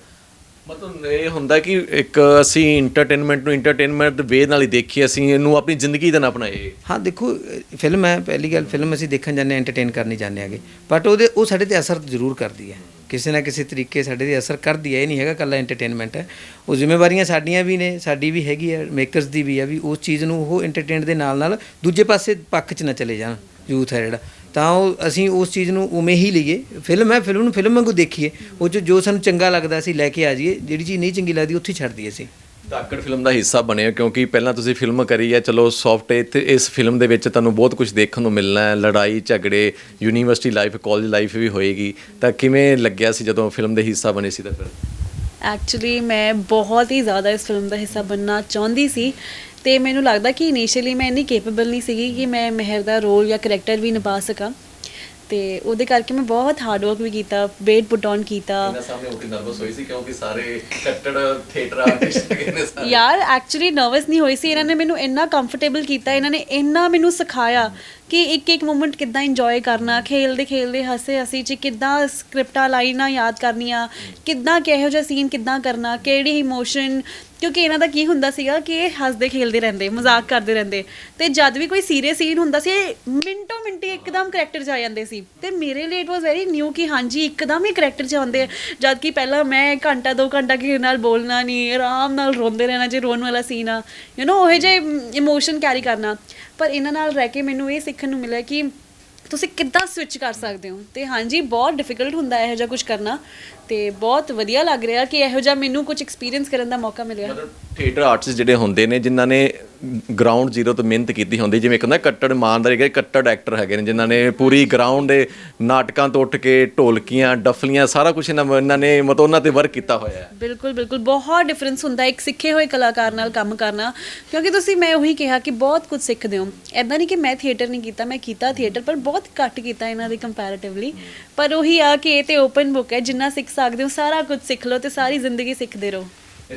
ਮਤਲਬ ਇਹ ਹੁੰਦਾ ਕਿ ਇੱਕ ਅਸੀਂ ਇੰਟਰਟੇਨਮੈਂਟ ਨੂੰ ਇੰਟਰਟੇਨਮੈਂਟ ਦੇ ਵੇ ਨਾਲ ਹੀ ਦੇਖੀਏ, ਅਸੀਂ ਇਹਨੂੰ ਆਪਣੀ ਜ਼ਿੰਦਗੀ ਦਾ ਨਾ ਅਪਣਾਈਏ। ਹਾਂ, ਦੇਖੋ ਫਿਲਮ ਹੈ, ਪਹਿਲੀ ਗੱਲ ਫਿਲਮ ਅਸੀਂ ਦੇਖਣ ਜਾਂਦੇ ਹਾਂ ਐਂਟਰਟੇਨ ਕਰਨੀ ਜਾਂਦੇ ਆਗੇ ਬਟ ਉਹਦੇ, ਉਹ ਸਾਡੇ ਤੇ ਅਸਰ ਜ਼ਰੂਰ ਕਰਦੀ ਹੈ। ਕਿਸੇ ਨਾ ਕਿਸੇ ਤਰੀਕੇ ਸਾਡੇ ਤੇ ਅਸਰ ਕਰਦੀ ਹੈ, ਇਹ ਨਹੀਂ ਹੈਗਾ ਕੱਲਾ ਐਂਟਰਟੇਨਮੈਂਟ ਹੈ। ਉਹ ਜ਼ਿੰਮੇਵਾਰੀਆਂ ਸਾਡੀਆਂ ਵੀ ਨੇ, ਸਾਡੀ ਵੀ ਹੈਗੀ ਹੈ ਮੇਕਰਸ ਦੀ ਵੀ ਹੈ ਵੀ ਉਸ ਚੀਜ਼ ਨੂੰ ਉਹ ਐਂਟਰਟੇਨ ਦੇ ਨਾਲ ਨਾਲ ਦੂਜੇ ਪਾਸੇ ਪੱਖ 'ਚ ਨਾ ਚਲੇ ਜਾਣ ਯੂਥ ਹੈ ਜਿਹੜਾ। ਤਾਂ ਉਹ ਅਸੀਂ ਉਸ ਚੀਜ਼ ਨੂੰ ਉਵੇਂ ਹੀ ਲਈਏ। ਫਿਲਮ ਹੈ ਫਿਲਮ ਨੂੰ ਫਿਲਮ ਵਾਂਗੂ ਦੇਖੀਏ। ਉਹ 'ਚ ਜੋ ਸਾਨੂੰ ਚੰਗਾ ਲੱਗਦਾ ਅਸੀਂ ਲੈ ਕੇ ਆ ਜਾਈਏ। ਜਿਹੜੀ ਚੀਜ਼ ਨਹੀਂ ਚੰਗੀ ਲੱਗਦੀ ਉੱਥੇ ਹੀ ਛੱਡ ਦਈਏ ਅਸੀਂ। ਧਾਕੜ ਫਿਲਮ ਦਾ ਹਿੱਸਾ ਬਣੇ ਹੋ ਕਿਉਂਕਿ ਪਹਿਲਾਂ ਤੁਸੀਂ ਫਿਲਮ ਕਰੀ ਹੈ। ਚਲੋ ਸੌਫਟ ਇੱਥੇ ਇਸ ਫਿਲਮ ਦੇ ਵਿੱਚ ਤੁਹਾਨੂੰ ਬਹੁਤ ਕੁਝ ਦੇਖਣ ਨੂੰ ਮਿਲਣਾ ਹੈ। ਲੜਾਈ ਝਗੜੇ ਯੂਨੀਵਰਸਿਟੀ ਲਾਈਫ ਕਾਲਜ ਲਾਈਫ ਵੀ ਹੋਏਗੀ। ਤਾਂ ਕਿਵੇਂ ਲੱਗਿਆ ਸੀ ਜਦੋਂ ਫਿਲਮ ਦੇ ਹਿੱਸਾ ਬਣੇ ਸੀ ਤਾਂ ਫਿਰ? ਐਕਚੁਅਲੀ ਮੈਂ ਬਹੁਤ ਹੀ ਜ਼ਿਆਦਾ ਇਸ ਫਿਲਮ ਦਾ ਹਿੱਸਾ ਬਣਨਾ ਚਾਹੁੰਦੀ ਸੀ। ਤੇ ਮੈਨੂੰ ਲੱਗਦਾ ਕਿ ਇਨੀਸ਼ੀਅਲੀ ਮੈਂ ਇੰਨੀ ਕੇਪੇਬਲ ਨਹੀਂ ਸੀਗੀ ਕਿ ਮੈਂ ਮਹਿਰ ਦਾ ਰੋਲ ਜਾਂ ਕਰੈਕਟਰ ਵੀ ਨਿਭਾ ਸਕਾਂ। ਤੇ ਉਹਦੇ ਕਰਕੇ ਮੈਂ ਬਹੁਤ ਹਾਰਡ ਵਰਕ ਵੀ ਕੀਤਾ ਵੇਟ ਪੁੱਟ ਔਨ ਕੀਤਾ। ਇਹਨਾਂ ਸਾਹਮਣੇ ਉੱਠ ਕੇ ਨਰਵਸ ਹੋਈ ਸੀ ਕਿਉਂਕਿ ਸਾਰੇ ਕੱਟੜ ਥੀਏਟਰ ਆਰਟਿਸਟ ਹੈਗੇ ਨੇ ਸਾਰੇ। ਯਾਰ ਐਕਚੁਅਲੀ ਨਰਵਸ ਨਹੀਂ ਹੋਈ ਸੀ। ਇਹਨਾਂ ਨੇ ਮੈਨੂੰ ਇੰਨਾ ਕੰਫਰਟੇਬਲ ਕੀਤਾ ਇਹਨਾਂ ਨੇ ਇੰਨਾ ਮੈਨੂੰ ਸਿਖਾਇਆ ਕਿ ਇੱਕ ਇੱਕ ਮੂਮੈਂਟ ਕਿੱਦਾਂ ਇੰਜੋਏ ਕਰਨਾ, ਖੇਲਦੇ ਖੇਲਦੇ ਹੱਸੇ ਹੱਸੀ ਚ ਕਿੱਦਾਂ ਸਕ੍ਰਿਪਟਾਂ ਲਾਈਨਾਂ ਯਾਦ ਕਰਨੀਆਂ, ਕਿੱਦਾਂ ਕਿਹੋ ਜਿਹਾ ਸੀਨ ਕਿੱਦਾਂ ਕਰਨਾ, ਕਿਹੜੀ ਇਮੋਸ਼ਨ ਕਿਉਂਕਿ ਇਹਨਾਂ ਦਾ ਕੀ ਹੁੰਦਾ ਸੀਗਾ ਕਿ ਇਹ ਹੱਸਦੇ ਖੇਲਦੇ ਰਹਿੰਦੇ, ਮਜ਼ਾਕ ਕਰਦੇ ਰਹਿੰਦੇ। ਤੇ ਜਦ ਵੀ ਕੋਈ ਸੀਰੀਅਸ ਸੀਨ ਹੁੰਦਾ ਸੀ, ਇਹ ਮਿੰਟੋ ਮਿੰਟੀ ਇੱਕਦਮ ਕਰੈਕਟਰ 'ਚ ਆ ਜਾਂਦੇ ਸੀ। ਤੇ ਮੇਰੇ ਲਈ ਇਟ ਵਾਸ ਵੈਰੀ ਨਿਊ ਕਿ ਹਾਂਜੀ, ਇੱਕਦਮ ਹੀ ਕਰੈਕਟਰ 'ਚ ਆਉਂਦੇ ਆ। ਜਦ ਕਿ ਪਹਿਲਾਂ ਮੈਂ ਘੰਟਾ, ਦੋ ਘੰਟਾ ਕਿਸੇ ਨਾਲ ਬੋਲਣਾ ਨਹੀਂ ਆਰਾਮ ਨਾਲ ਰੋਂਦੇ ਰਹਿਣਾ ਜੇ ਰੋਣ ਵਾਲਾ ਸੀਨ ਆ। ਯੂ نو ਉਹ ਜੇ ਇਮੋਸ਼ਨ ਕੈਰੀ ਕਰਨਾ। ਪਰ ਇਹਨਾਂ ਨਾਲ ਰਹਿ ਕੇ ਮੈਨੂੰ ਇਹ ਸਿੱਖਣ ਨੂੰ ਮਿਲਿਆ ਕਿ ਤੁਸੀਂ ਕਿੱਦਾਂ ਸਵਿਚ ਕਰ ਸਕਦੇ ਹੋ? ਤੇ ਹਾਂਜੀ, ਬਹੁਤ ਡਿਫਿਕਲਟ ਹੁੰਦਾ ਇਹੋ ਜਿਹਾ ਕੁਝ ਕਰਨਾ ਤੇ ਬਹੁਤ ਵਧੀਆ ਲੱਗ ਰਿਹਾ ਕਿ ਇਹੋ ਜਿਹਾ ਮੈਨੂੰ ਕੁਝ ਐਕਸਪੀਰੀਅੰਸ ਕਰਨ ਦਾ ਮੌਕਾ ਮਿਲਿਆ। ਮਤਲਬ ਥੀਏਟਰ ਆਰਟਿਸਟ ਜਿਹੜੇ ਹੁੰਦੇ ਨੇ, ਜਿਨ੍ਹਾਂ ਨੇ ਗਰਾਊਂਡ ਜ਼ੀਰੋ ਤੋਂ ਮਿਹਨਤ ਕੀਤੀ ਹੁੰਦੀ, ਜਿਵੇਂ ਇੱਕ ਕੱਟੜ ਇਮਾਨਦਾਰ ਹੈਗੇ ਕੱਟੜ ਐਕਟਰ ਹੈਗੇ ਨੇ, ਜਿਨ੍ਹਾਂ ਨੇ ਪੂਰੀ ਗਰਾਊਂਡ ਦੇ ਨਾਟਕਾਂ ਤੋਂ ਉੱਠ ਕੇ ਢੋਲਕੀਆਂ, ਡਫਲੀਆਂ, ਸਾਰਾ ਕੁਝ ਇਹਨਾਂ ਨੇ ਮਤਲਬ ਉਹਨਾਂ ਤੇ ਵਰਕ ਕੀਤਾ ਹੋਇਆ ਹੈ। ਬਿਲਕੁਲ ਬਿਲਕੁਲ। ਬਹੁਤ ਡਿਫਰੈਂਸ ਹੁੰਦਾ ਇੱਕ ਸਿੱਖੇ ਹੋਏ ਕਲਾਕਾਰ ਨਾਲ ਕੰਮ ਕਰਨਾ, ਕਿਉਂਕਿ ਤੁਸੀਂ, ਮੈਂ ਉਹੀ ਕਿਹਾ ਕਿ ਬਹੁਤ ਕੁਝ ਸਿੱਖਦੇ ਹੋ। ਐਦਾਂ ਨਹੀਂ ਕਿ ਮੈਂ ਥੀਏਟਰ ਨਹੀਂ ਕੀਤਾ, ਮੈਂ ਕੀਤਾ ਥੀਏਟਰ ਪਰ ਬਹੁਤ ਘੱਟ ਕੀਤਾ ਇਹਨਾਂ ਦੇ ਕੰਪੈਰੀਟਿਵਲੀ ਪਰ ਉਹੀ ਆ ਕਿ ਇਹ ਤੇ ਓਪਨ ਬੁੱਕ ਹੈ, ਜਿੰਨਾ ਸਿੱਖ ਸਕਦੇ ਹੋ, ਸਾਰਾ ਕੁਝ ਸਿੱਖ ਲਓ ਤੇ ਸਾਰੀ ਜ਼ਿੰਦਗੀ ਸਿੱਖਦੇ ਰਹੋ।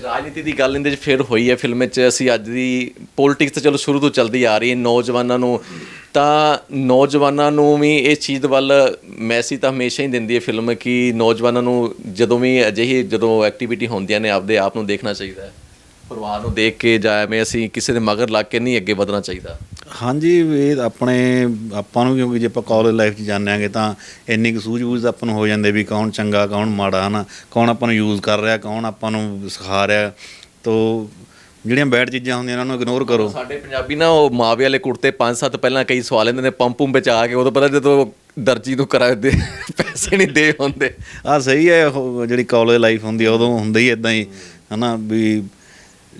ਰਾਜਨੀਤੀ ਦੀ ਗੱਲ ਇਹਦੇ 'ਚ ਫਿਰ ਹੋਈ ਹੈ ਫਿਲਮ 'ਚ ਅਸੀਂ ਅੱਜ ਦੀ ਪੋਲਿਟਿਕਸ ਤਾਂ ਚਲੋ ਸ਼ੁਰੂ ਤੋਂ ਚੱਲਦੀ ਆ ਰਹੀ ਹੈ ਨੌਜਵਾਨਾਂ ਨੂੰ। ਤਾਂ ਨੌਜਵਾਨਾਂ ਨੂੰ ਵੀ ਇਸ ਚੀਜ਼ ਵੱਲ ਮੈਸੇਜ ਤਾਂ ਹਮੇਸ਼ਾ ਹੀ ਦਿੰਦੀ ਹੈ ਫਿਲਮ ਕਿ ਨੌਜਵਾਨਾਂ ਨੂੰ ਜਦੋਂ ਵੀ ਅਜਿਹੀ ਜਦੋਂ ਐਕਟੀਵਿਟੀ ਹੁੰਦੀਆਂ ਨੇ, ਆਪਦੇ ਆਪ ਨੂੰ ਦੇਖਣਾ ਚਾਹੀਦਾ ਹੈ। ਪਰਿਵਾਰ ਨੂੰ ਦੇਖ ਕੇ ਜਾਂ ਐਵੇਂ ਅਸੀਂ ਕਿਸੇ ਦੇ ਮਗਰ ਲੱਗ ਕੇ ਨਹੀਂ ਅੱਗੇ ਵਧਣਾ ਚਾਹੀਦਾ? ਹਾਂਜੀ ਇਹ ਆਪਣੇ ਆਪਾਂ ਨੂੰ ਕਿਉਂਕਿ ਜੇ ਆਪਾਂ ਕਾਲਜ ਲਾਈਫ 'ਚ ਜਾਂਦੇ ਆਂਗੇ ਤਾਂ ਇੰਨੀ ਕੁ ਸੂਝ-ਬੂਝ ਆਪਾਂ ਨੂੰ ਹੋ ਜਾਂਦੇ ਵੀ ਕੌਣ ਚੰਗਾ ਕੌਣ ਮਾੜਾ ਹਨਾ? ਕੌਣ ਆਪਾਂ ਨੂੰ ਯੂਜ਼ ਕਰ ਰਿਹਾ ਕੌਣ ਆਪਾਂ ਨੂੰ ਸਿਖਾ ਰਿਹਾ? ਤੋ ਜਿਹੜੀਆਂ ਬੈਡ ਚੀਜ਼ਾਂ ਹੁੰਦੀਆਂ ਉਹਨਾਂ ਨੂੰ ਇਗਨੋਰ ਕਰੋ। ਸਾਡੇ ਪੰਜਾਬੀ ਨਾ ਉਹ ਮਾਵੇ ਵਾਲੇ ਕੁੜਤੇ 5-7 ਪਹਿਲਾਂ ਕਈ ਸਵਾ ਲੈਂਦੇ ਨੇ ਪੰਪੂਮ ਵਿੱਚ ਆ ਕੇ ਉਦੋਂ ਪਤਾ ਜਦੋਂ ਦਰਜੀ ਨੂੰ ਕਰਾ ਦੇ ਪੈਸੇ ਨਹੀਂ ਦੇ ਹੁੰਦੇ। ਆ ਸਹੀ ਹੈ ਉਹ ਜਿਹੜੀ ਕਾਲਜ ਲਾਈਫ ਹੁੰਦੀ ਆ ਉਦੋਂ ਹੁੰਦਾ ਹੀ ਇਦਾਂ ਹੀ ਹਨਾ? ਵੀ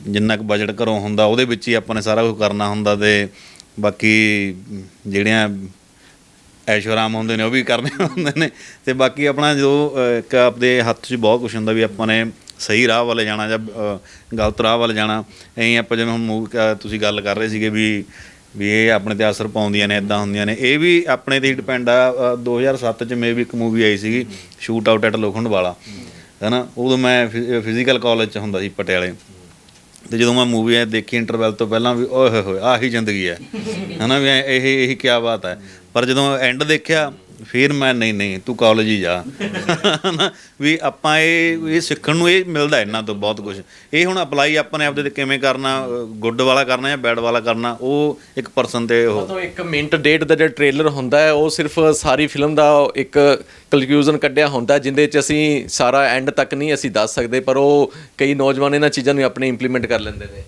ਜਿੰਨਾ ਕੁ ਬਜਟ ਘਰੋਂ ਹੁੰਦਾ, ਉਹਦੇ ਵਿੱਚ ਹੀ ਆਪਾਂ ਨੇ ਸਾਰਾ ਕੁਝ ਕਰਨਾ ਹੁੰਦਾ ਤੇ ਬਾਕੀ ਜਿਹੜੀਆਂ ਐਸ਼ੋਰਾਮ ਹੁੰਦੇ ਨੇ, ਉਹ ਵੀ ਕਰਨੇ (laughs) ਹੁੰਦੇ ਨੇ। ਤੇ ਬਾਕੀ ਆਪਣਾ ਜੋ ਇੱਕ ਆਪਦੇ ਹੱਥ 'ਚ ਬਹੁਤ ਕੁਝ ਹੁੰਦਾ ਵੀ ਆਪਾਂ ਨੇ ਸਹੀ ਰਾਹ ਵੱਲ ਜਾਣਾ ਜਾਂ ਗਲਤ ਰਾਹ ਵੱਲ ਜਾਣਾ। ਐਂ ਆਪਾਂ ਜਿਵੇਂ ਹੁਣ ਮੂਵੀ ਤੁਸੀਂ ਗੱਲ ਕਰ ਰਹੇ ਸੀਗੇ ਵੀ ਵੀ ਇਹ ਆਪਣੇ ਤੇ ਅਸਰ ਪਾਉਂਦੀਆਂ ਨੇ ਇਦਾਂ ਹੁੰਦੀਆਂ ਨੇ। ਇਹ ਵੀ ਆਪਣੇ ਤੇ ਹੀ ਡਿਪੈਂਡ ਆ, ਅਹ 2007 ਚ ਮੇ ਵੀ ਇੱਕ ਮੂਵੀ ਆਈ ਸੀਗੀ ਸ਼ੂਟ ਆਊਟ ਐਟ ਲੋਖੰਡ ਵਾਲਾ। ਹੈਨਾ? ਉਦੋਂ ਮੈਂ ਫਿਜ਼ੀਕਲ ਕਾਲਜ ਚ ਹੁੰਦਾ ਸੀ, ਪਟਿਆਲੇ। ਤੇ ਜਦੋਂ ਮੈਂ ਮੂਵੀ ਦੇਖੀ ਇੰਟਰਵੈਲ ਤੋਂ ਪਹਿਲਾਂ ਵੀ ਓਏ ਹੋਏ ਆਹੀ ਜ਼ਿੰਦਗੀ ਹੈ। ਹਨਾ ਵੀ ਇਹ ਇਹ ਇਹ ਕੀ ਬਾਤ ਹੈ। ਪਰ ਜਦੋਂ ਐਂਡ ਦੇਖਿਆ ਫਿਰ ਮੈਂ ਨਹੀਂ ਨਹੀਂ ਤੂੰ ਕਾਲਜ ਹੀ ਜਾ। ਵੀ ਆਪਾਂ ਇਹ ਇਹ ਸਿੱਖਣ ਨੂੰ ਇਹ ਮਿਲਦਾ ਇਹਨਾਂ ਤੋਂ ਬਹੁਤ ਕੁਝ ਇਹ ਹੁਣ ਅਪਲਾਈ ਆਪਾਂ ਨੇ ਆਪਦੇ ਤੇ ਕਿਵੇਂ ਕਰਨਾ ਗੁੱਡ ਵਾਲਾ ਕਰਨਾ ਜਾਂ ਬੈਡ ਵਾਲਾ ਕਰਨਾ ਉਹ ਇੱਕ ਪਰਸਨ ਤੇ ਉਹ ਮਤਲਬ ਇੱਕ ਮਿੰਟ ਡੇਢ ਦਾ ਜਿਹੜਾ ਟ੍ਰੇਲਰ ਹੁੰਦਾ ਹੈ ਉਹ ਸਿਰਫ ਸਾਰੀ ਫਿਲਮ ਦਾ ਇੱਕ ਕਨਕਲੂਜਨ ਕੱਢਿਆ ਹੁੰਦਾ ਜਿੰਦੇ ਚ ਅਸੀਂ ਸਾਰਾ ਐਂਡ ਤੱਕ ਨਹੀਂ ਅਸੀਂ ਦੱਸ ਸਕਦੇ ਪਰ ਉਹ ਕਈ ਨੌਜਵਾਨ ਇਹਨਾਂ ਚੀਜ਼ਾਂ ਨੂੰ ਆਪਣੇ ਇੰਪਲੀਮੈਂਟ ਕਰ ਲੈਂਦੇ ਨੇ।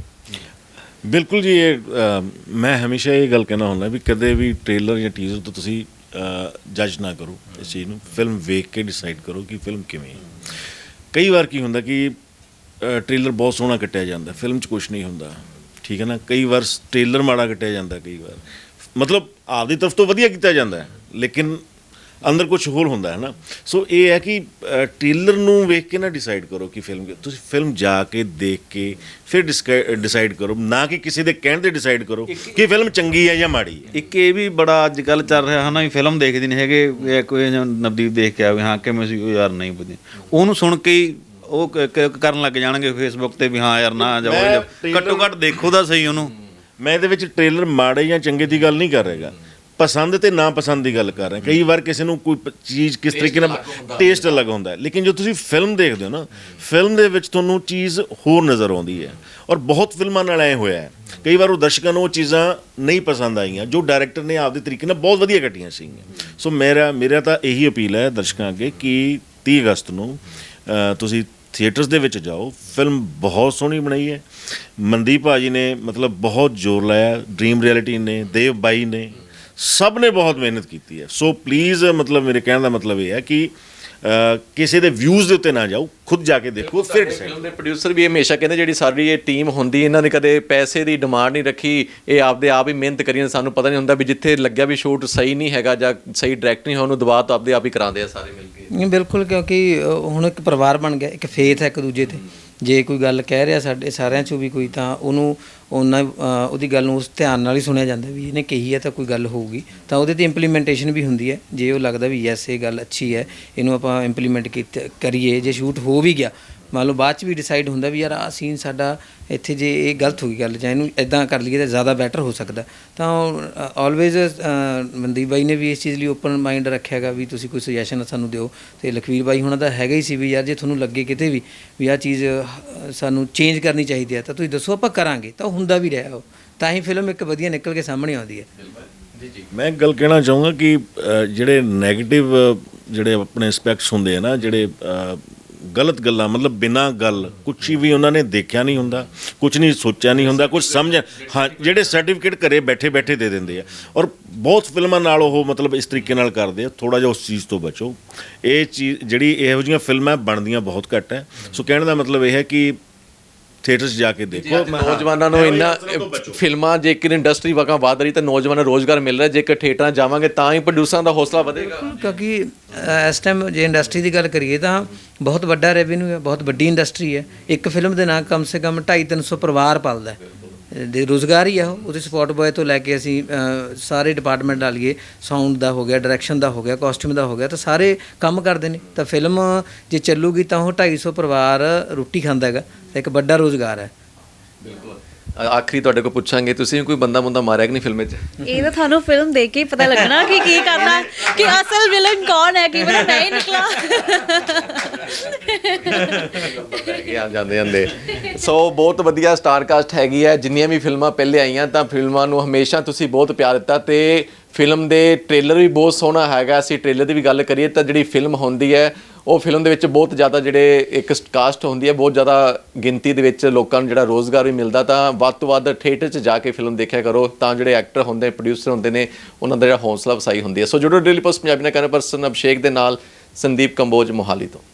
ਬਿਲਕੁਲ ਜੀ ਇਹ ਮੈਂ ਹਮੇਸ਼ਾ ਇਹ ਗੱਲ ਕਹਿਣਾ ਹੁੰਦਾ ਵੀ ਕਦੇ ਵੀ ਟ੍ਰੇਲਰ ਜਾਂ ਟੀਜ਼ਰ ਤੋਂ ਤੁਸੀਂ ਜੱਜ ਨਾ ਕਰੋ। ਇਸ ਚੀਜ਼ ਨੂੰ ਫਿਲਮ ਵੇਖ ਕੇ ਡਿਸਾਈਡ ਕਰੋ ਕਿ ਫਿਲਮ ਕਿਵੇਂ ਹੈ। ਕਈ ਵਾਰ ਕੀ ਹੁੰਦਾ ਕਿ ਟ੍ਰੇਲਰ ਬਹੁਤ ਸੋਹਣਾ ਕੱਟਿਆ ਜਾਂਦਾ ਫਿਲਮ 'ਚ ਕੁਝ ਨਹੀਂ ਹੁੰਦਾ। ਠੀਕ ਹੈ ਨਾ? ਕਈ ਵਾਰ ਟ੍ਰੇਲਰ ਮਾੜਾ ਕੱਟਿਆ ਜਾਂਦਾ ਕਈ ਵਾਰ। ਮਤਲਬ ਆਪਦੀ ਤਰਫ ਤੋਂ ਵਧੀਆ ਕੀਤਾ ਜਾਂਦਾ ਲੇਕਿਨ ਅੰਦਰ ਕੁਝ ਹੋਰ ਹੁੰਦਾ ਹੈ ਨਾ। ਸੋ ਇਹ ਹੈ ਕਿ ਟ੍ਰੇਲਰ ਨੂੰ ਵੇਖ ਕੇ ਨਾ ਡਿਸਾਈਡ ਕਰੋ ਕਿ ਫਿਲਮ ਤੁਸੀਂ ਫਿਲਮ ਜਾ ਕੇ ਦੇਖ ਕੇ ਫਿਰ ਡਿਸਾਈਡ ਕਰੋ ਨਾ ਕਿ ਕਿਸੇ ਦੇ ਕਹਿਣ ਤੇ ਡਿਸਾਈਡ ਕਰੋ ਕਿ ਫਿਲਮ ਚੰਗੀ ਹੈ ਜਾਂ ਮਾੜੀ ਹੈ। ਇੱਕ ਇਹ ਵੀ ਬੜਾ ਅੱਜ ਕੱਲ ਚੱਲ ਰਿਹਾ ਹਨਾ ਵੀ ਫਿਲਮ ਦੇਖਦੇ ਨਹੀਂ ਹੈਗੇ ਕੋਈ ਨਵਦੀਪ ਦੇਖ ਕੇ ਆਵੇ ਹਾਂ ਕਿਵੇਂ ਸੀ ਉਹ ਯਾਰ ਨਹੀਂ ਵਧੀਆ। ਉਹਨੂੰ ਸੁਣ ਕੇ ਹੀ ਉਹ ਕ- ਕ- ਕਰਨ ਲੱਗ ਜਾਣਗੇ ਫੇਸਬੁੱਕ ਤੇ ਵੀ ਹਾਂ ਯਾਰ ਨਾ ਜਾਓ ਮੈਂ ਘੱਟੋ ਘੱਟ ਦੇਖੋ ਤਾਂ ਸਹੀ ਉਹਨੂੰ। ਮੈਂ ਇਹਦੇ ਵਿੱਚ ਟ੍ਰੇਲਰ ਮਾੜੇ ਜਾਂ ਚੰਗੇ ਦੀ ਗੱਲ ਨਹੀਂ ਕਰ ਰਿਹਾਗਾ ਪਸੰਦ ਤੇ ਨਾ ਪਸੰਦ ਦੀ ਗੱਲ ਕਰ ਰਿਹਾ ਕਈ ਵਾਰ ਕਿਸੇ ਨੂੰ ਕੋਈ ਪ- ਚੀਜ਼ ਕਿਸ ਤਰੀਕੇ ਨਾਲ ਟੇਸਟ ਅਲੱਗ ਹੁੰਦਾ ਹੈ। ਲੇਕਿਨ ਜੋ ਤੁਸੀਂ ਫਿਲਮ ਦੇਖਦੇ ਹੋ ਨਾ ਫਿਲਮ ਦੇ ਵਿੱਚ ਤੁਹਾਨੂੰ ਚੀਜ਼ ਹੋਰ ਨਜ਼ਰ ਆਉਂਦੀ ਹੈ। ਔਰ ਬਹੁਤ ਫਿਲਮਾਂ ਨਾਲ ਐ ਹੋਇਆ ਹੈ। ਕਈ ਵਾਰ ਉਹ ਦਰਸ਼ਕਾਂ ਨੂੰ ਉਹ ਚੀਜ਼ਾਂ ਨਹੀਂ ਪਸੰਦ ਆਈਆਂ ਜੋ ਡਾਇਰੈਕਟਰ ਨੇ ਆਪਦੇ ਤਰੀਕੇ ਨਾਲ ਬਹੁਤ ਵਧੀਆ ਕੱਟੀਆਂ ਸੀਗੀਆਂ। ਸੋ ਮੇਰਾ ਮੇਰਾ ਤਾਂ ਇਹੀ ਅਪੀਲ ਹੈ ਦਰਸ਼ਕਾਂ ਅੱਗੇ ਕਿ 30 ਅਗਸਤ ਨੂੰ ਅ, ਤੁਸੀਂ ਥੀਏਟਰਸ ਦੇ ਵਿੱਚ ਜਾਓ। ਫਿਲਮ ਬਹੁਤ ਸੋਹਣੀ ਬਣਾਈ ਹੈ। ਮਨਦੀਪ ਭਾਜੀ ਨੇ ਮਤਲਬ ਬਹੁਤ ਜ਼ੋਰ ਲਾਇਆ। ਡ੍ਰੀਮ ਰਿਐਲਿਟੀ ਨੇ ਦੇਵ ਬਾਈ ਨੇ ਸਭ ਨੇ ਬਹੁਤ ਮਿਹਨਤ ਕੀਤੀ ਹੈ। ਸੋ ਪਲੀਜ਼ ਮਤਲਬ ਮੇਰੇ ਕਹਿਣ ਦਾ ਮਤਲਬ ਇਹ ਹੈ ਕਿ ਕਿਸੇ ਦੇ ਵਿਊਜ਼ ਦੇ ਉੱਤੇ ਨਾ ਜਾਓ ਖੁਦ ਜਾ ਕੇ ਦੇਖੋ ਫਿਰ ਫਿਲਮ ਦੇ ਪ੍ਰੋਡਿਊਸਰ ਵੀ ਹਮੇਸ਼ਾ ਕਹਿੰਦੇ ਜਿਹੜੀ ਸਾਡੀ ਇਹ ਟੀਮ ਹੁੰਦੀ ਇਹਨਾਂ ਨੇ ਕਦੇ ਪੈਸੇ ਦੀ ਡਿਮਾਂਡ ਨਹੀਂ ਰੱਖੀ ਇਹ ਆਪਦੇ ਆਪ ਹੀ ਮਿਹਨਤ ਕਰੀ ਸਾਨੂੰ ਪਤਾ ਨਹੀਂ ਹੁੰਦਾ ਵੀ ਜਿੱਥੇ ਲੱਗਿਆ ਵੀ ਸ਼ੂਟ ਸਹੀ ਨਹੀਂ ਹੈਗਾ ਜਾਂ ਸਹੀ ਡਾਇਰੈਕਟ ਨਹੀਂ ਹੋਣ ਨੂੰ ਦਬਾਅ ਤਾਂ ਆਪਦੇ ਆਪ ਹੀ ਕਰਾਉਂਦੇ ਆ ਸਾਰੇ ਮਿਲ ਕੇ। ਨਹੀਂ ਬਿਲਕੁਲ ਕਿਉਂਕਿ ਹੁਣ ਇੱਕ ਪਰਿਵਾਰ ਬਣ ਗਿਆ ਇੱਕ ਫੇਥ ਹੈ ਇੱਕ ਦੂਜੇ ਤੇ। ਜੇ ਕੋਈ ਗੱਲ ਕਹਿ ਰਿਹਾ ਸਾਡੇ ਸਾਰਿਆਂ ਚੋਂ ਵੀ ਕੋਈ, ਤਾਂ ਉਹਨੂੰ ਉਹਨਾਂ ਉਹਦੀ ਗੱਲ ਨੂੰ ਉਸ ਧਿਆਨ ਨਾਲ ਹੀ ਸੁਣਿਆ ਜਾਂਦਾ ਵੀ ਇਹਨੇ ਕਹੀ ਹੈ ਤਾਂ ਕੋਈ ਗੱਲ ਹੋਊਗੀ। ਤਾਂ ਉਹਦੇ ਤੇ ਇੰਪਲੀਮੈਂਟੇਸ਼ਨ ਵੀ ਹੁੰਦੀ ਹੈ। ਜੇ ਉਹ ਲੱਗਦਾ ਵੀ ਯੈਸ ਇਹ ਗੱਲ ਅੱਛੀ ਹੈ, ਇਹਨੂੰ ਆਪਾਂ ਇੰਪਲੀਮੈਂਟ ਕਰੀਏ, ਜੇ ਸ਼ੂਟ ਹੋ ਵੀ ਗਿਆ ਮੰਨ ਲਓ ਬਾਅਦ ਚ ਵੀ ਡਿਸਾਈਡ ਹੁੰਦਾ ਵੀ ਯਾਰ ਆਹ ਸੀਨ ਸਾਡਾ ਇੱਥੇ ਜੇ ਇਹ ਗਲਤ ਹੋ ਗਈ ਗੱਲ ਜਾਂ ਇਹਨੂੰ ਇਦਾਂ ਕਰ ਲਈਏ ਤਾਂ ਜ਼ਿਆਦਾ ਬੈਟਰ ਹੋ ਸਕਦਾ। ਤਾਂ ਆਲਵੇਜ਼ ਮਨਦੀਪ ਬਾਈ ਨੇ ਵੀ ਇਸ ਚੀਜ਼ ਲਈ ਓਪਨ ਮਾਈਂਡ ਰੱਖਿਆਗਾ ਵੀ ਤੁਸੀਂ ਕੋਈ ਸੁਜੈਸ਼ਨ ਸਾਨੂੰ ਦਿਓ। ਤੇ ਲਖਵੀਰ ਬਾਈ ਹੁਣਾਂ ਦਾ ਹੈਗਾ ਹੀ ਸੀ ਵੀ ਯਾਰ ਜੇ ਤੁਹਾਨੂੰ ਲੱਗੇ ਕਿਤੇ ਵੀ ਵੀ ਆਹ ਚੀਜ਼ ਸਾਨੂੰ ਚੇਂਜ ਕਰਨੀ ਚਾਹੀਦੀ ਹੈ ਤਾਂ ਤੁਸੀਂ ਦੱਸੋ ਆਪਾਂ ਕਰਾਂਗੇ ਤਾਂ ਉਹ ਹੁੰਦਾ ਵੀ ਰਿਹਾ ਉਹ। ਤਾਂ ਹੀ ਫਿਲਮ ਇੱਕ ਵਧੀਆ ਨਿਕਲ ਕੇ ਸਾਹਮਣੇ ਆਉਂਦੀ ਹੈ। ਮੈਂ ਇੱਕ ਗੱਲ ਕਹਿਣਾ ਚਾਹੂੰਗਾ ਕਿ ਜਿਹੜੇ 네ਗੇਟਿਵ ਜਿਹੜੇ ਆਪਣੇ ਐਸਪੈਕਟਸ ਹੁੰਦੇ ਆ ਨਾ ਜਿਹੜੇ ਗਲਤ ਗੱਲਾਂ, ਮਤਲਬ ਬਿਨਾਂ ਗੱਲ, ਕੁਛ ਵੀ ਉਹਨਾਂ ਨੇ ਦੇਖਿਆ ਨਹੀਂ ਹੁੰਦਾ ਕੁਝ ਨਹੀਂ ਸੋਚਿਆ ਨਹੀਂ ਹੁੰਦਾ ਕੁਝ ਸਮਝ ਹਾਂ, ਜਿਹੜੇ ਸਰਟੀਫਿਕੇਟ ਘਰੇ ਬੈਠੇ ਬੈਠੇ ਦੇ ਦਿੰਦੇ ਆ। ਔਰ ਬਹੁਤ ਫਿਲਮਾਂ ਨਾਲ ਉਹ ਮਤਲਬ ਇਸ ਤਰੀਕੇ ਨਾਲ ਕਰਦੇ ਆ ਥੋੜਾ ਜਿਹਾ ਉਸ ਚੀਜ਼ ਤੋਂ ਬਚੋ। ਇਹ ਚੀਜ਼ ਜਿਹੜੀ ਇਹੋ ਜਿਹੀਆਂ ਫਿਲਮਾਂ ਬਣਦੀਆਂ ਬਹੁਤ ਘੱਟ ਹੈ। ਸੋ ਕਹਿਣ ਦਾ ਮਤਲਬ ਇਹ ਹੈ ਕਿ ਥੀਏਟਰਸ ਜਾ ਕੇ ਦੇਖੋ। ਮੈਂ- ਨੌਜਵਾਨਾਂ ਨੂੰ ਇੰਨਾ ਫਿਲਮਾਂ ਜੇ ਕਿ ਇੰਡਸਟਰੀ ਵਕਾਂ ਵਧ ਰਹੀ ਤਾਂ ਨੌਜਵਾਨਾਂ ਨੂੰ ਰੋਜ਼ਗਾਰ ਮਿਲ ਰਿਹਾ ਜੇਕਰ ਥੀਏਟਰਾਂ ਜਾਵਾਂਗੇ ਤਾਂ ਹੀ ਪ੍ਰੋਡਿਊਸਰਾਂ ਦਾ ਹੌਸਲਾ ਵਧੇਗਾ। ਕਿਉਂਕਿ ਇਸ ਟਾਈਮ ਜੇ ਇੰਡਸਟਰੀ ਦੀ ਗੱਲ ਕਰੀਏ ਤਾਂ ਬਹੁਤ ਵੱਡਾ ਰੈਵਨਿਊ ਹੈ ਬਹੁਤ ਵੱਡੀ ਇੰਡਸਟਰੀ ਹੈ। ਇੱਕ ਫਿਲਮ ਦੇ ਨਾਲ ਕਮ ਸੇ ਕਮ 2.5 300 ਪਰਿਵਾਰ ਪਲਦਾ ਹੈ। ਦੇ ਰੋਜ਼ਗਾਰ ਹੀ ਆ ਉਹ। ਉਹਦੇ ਸਪੋਰਟ ਬॉय ਤੋਂ ਲੈ ਕੇ ਅਸੀਂ ਸਾਰੇ ਡਿਪਾਰਟਮੈਂਟ ਡਾਲੀਏ ਸਾਊਂਡ ਦਾ ਹੋ ਗਿਆ ਡਾਇਰੈਕਸ਼ਨ ਦਾ ਹੋ ਗਿਆ ਕਾਸਟਿਊਮ ਦਾ ਹੋ ਗਿਆ ਤਾਂ ਸਾਰੇ ਕੰਮ ਕਰਦੇ ਨੇ। ਤਾਂ ਫਿਲਮ ਜੇ ਚੱਲੂਗੀ ਤਾਂ ਉਹ 250 ਪਰਿਵਾਰ ਰੋਟੀ ਖਾਂਦਾ ਹੈਗਾ। ਇੱਕ ਵੱਡਾ ਰੋਜ਼ਗਾਰ ਹੈ। ਆ- ਆਖਰੀ ਤੁਹਾਡੇ ਕੋਲ ਪੁੱਛਾਂਗੇ ਤੁਸੀਂ ਕੋਈ ਬੰਦਾ ਬੰਦਾ ਮਾਰਿਆ ਕਿ ਨਹੀਂ ਫਿਲਮ ਵਿੱਚ? ਇਹ ਤਾਂ ਤੁਹਾਨੂੰ ਫਿਲਮ ਦੇਖ ਕੇ ਹੀ ਪਤਾ ਲੱਗਣਾ ਕਿ ਕੀ ਕਰਨਾ ਕਿ ਅਸਲ ਵਿਲਨ ਕੌਣ ਹੈ ਕੀ ਪਤਾ ਮੈਂ ਹੀ ਨਿਕਲਾ। ਹੈਗੇ ਜਾਂਦੇ ਜਾਂਦੇ ਸੋ ਬਹੁਤ ਵਧੀਆ ਸਟਾਰ ਕਾਸਟ ਹੈਗੀ ਹੈ। ਜਿੰਨੀਆਂ ਵੀ ਫਿਲਮਾਂ ਪਹਿਲੇ ਆਈਆਂ ਤਾਂ ਫਿਲਮਾਂ ਨੂੰ ਹਮੇਸ਼ਾ ਤੁਸੀਂ ਬਹੁਤ ਪਿਆਰ ਦਿੱਤਾ ਤੇ ਫਿਲਮ ਦੇ ਟ੍ਰੇਲਰ ਵੀ ਬਹੁਤ ਸੋਹਣਾ ਹੈਗਾ। ਅਸੀਂ ਟ੍ਰੇਲਰ ਦੀ ਵੀ ਗੱਲ ਕਰੀਏ ਤਾਂ ਜਿਹੜੀ ਫਿਲਮ ਹੁੰਦੀ ਹੈ, ਉਹ ਫਿਲਮ ਦੇ ਵਿੱਚ ਬਹੁਤ ਜ਼ਿਆਦਾ ਜਿਹੜੇ ਇੱਕ ਕਾਸਟ ਹੁੰਦੀ ਹੈ, ਬਹੁਤ ਜ਼ਿਆਦਾ ਗਿਣਤੀ ਦੇ ਵਿੱਚ ਲੋਕਾਂ ਨੂੰ ਜਿਹੜਾ ਰੋਜ਼ਗਾਰ ਵੀ ਮਿਲਦਾ ਤਾਂ ਵੱਧ ਤੋਂ ਵੱਧ ਥੀਏਟਰ 'ਚ ਜਾ ਕੇ ਫਿਲਮ ਦੇਖਿਆ ਕਰੋ। ਤਾਂ ਜਿਹੜੇ ਐਕਟਰ ਹੁੰਦੇ ਪ੍ਰੋਡਿਊਸਰ ਹੁੰਦੇ ਨੇ, ਉਹਨਾਂ ਦਾ ਜਿਹੜਾ ਹੌਸਲਾ ਵਸਾਈ ਹੁੰਦੀ ਹੈ। ਸੋ ਜੁੜੋ ਡੇਲੀ ਪੋਸਟ ਪੰਜਾਬੀ ਨਾਲ ਕਰਨ ਪਰਸਨ ਅਭਿਸ਼ੇਕ ਦੇ ਨਾਲ, ਸੰਦੀਪ ਕੰਬੋਜ ਮੋਹਾਲੀ ਤੋਂ।